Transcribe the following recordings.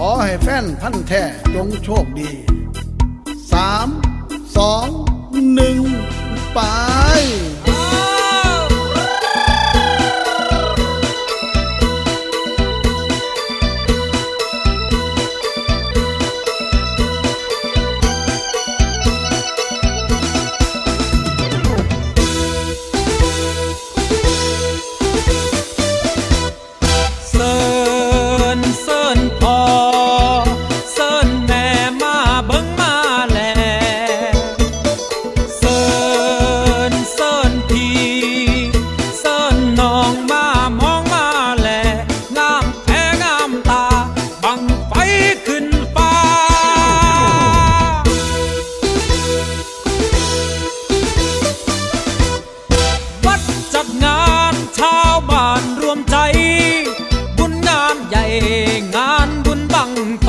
ขอให้แฟนพันธ์แท้จงโชคดีสามสองหนึ่งไป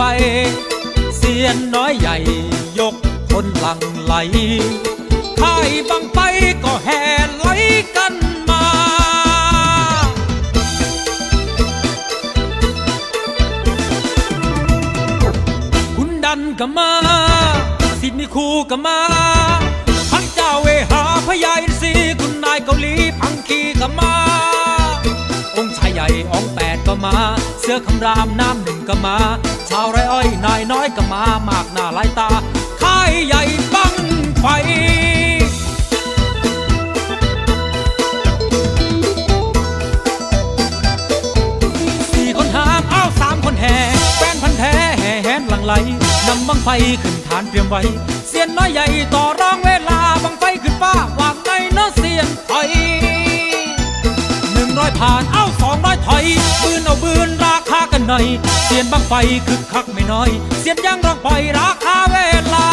ไฟ เสียนน้อยใหญ่ยกคนหลังไหลค่ายบังไฟก็แห่ไหลกันมาคุณดันก็มา สิทธิ์มีครูก็มาพังเจ้าเวหาพญาอินทรีคุณนายเกาหลีพังคีก็มา องค์ชายใหญ่อองแปดก็มา เสื้อคำรามน้ำหนึ่งก็มา ชาวไรอ้อยนายน้อยก็มามากหน้าหลายตาค่ายใหญ่บังไฟสี่คนหามอ้าวสามคนแห่แฟนพันธ์แท้แห่แหนหลังไหลนำบังไฟขึ้นฐานเตรียมไว้ เสียนน้อยใหญ่ต่อรองเวลา ผ่านเอ้าสองร้อยถอยบืนเอาบืนราคากันหน่อยเสียนบังไฟคึกคักไม่น้อย เสียนยังร้องปล่อยราคาเวลา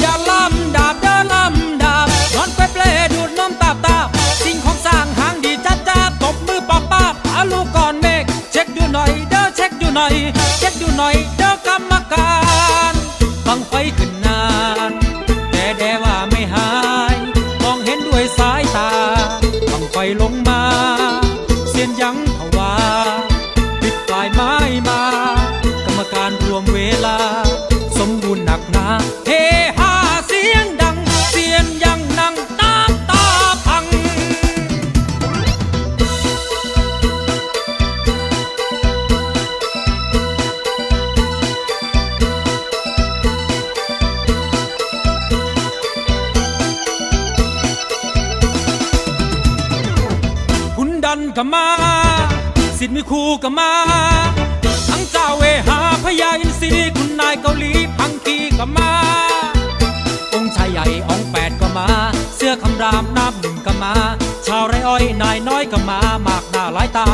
อย่าลำดาบเดินลำดาบนอนไปเปลดูดนตาบตาสิ่งของสร้างหางดีจ้าจ้าตบมือปอบปาบอาลูกก่อนเมฆเช็คดูหน่อย เด้อเช็คดูหน่อย เช็คดูหน่อย เด้อกรรมการ ยนยังภาวาปิดปลายไม้มา กรรมการรวมเวลา สมบูรณ์หนักหนาเฮ นก็มา สิทธิ์มีครูก็มา ทั้งเจ้าเวหาพญาอินทรีคุณนายเกาหลีพังคีก็มา องค์ชายใหญ่อองแปดก็มา เสื้อคำรามน้ำหนึ่งก็มา ชาวไรอ้อยนายน้อยก็มา มากหน้าหลายตา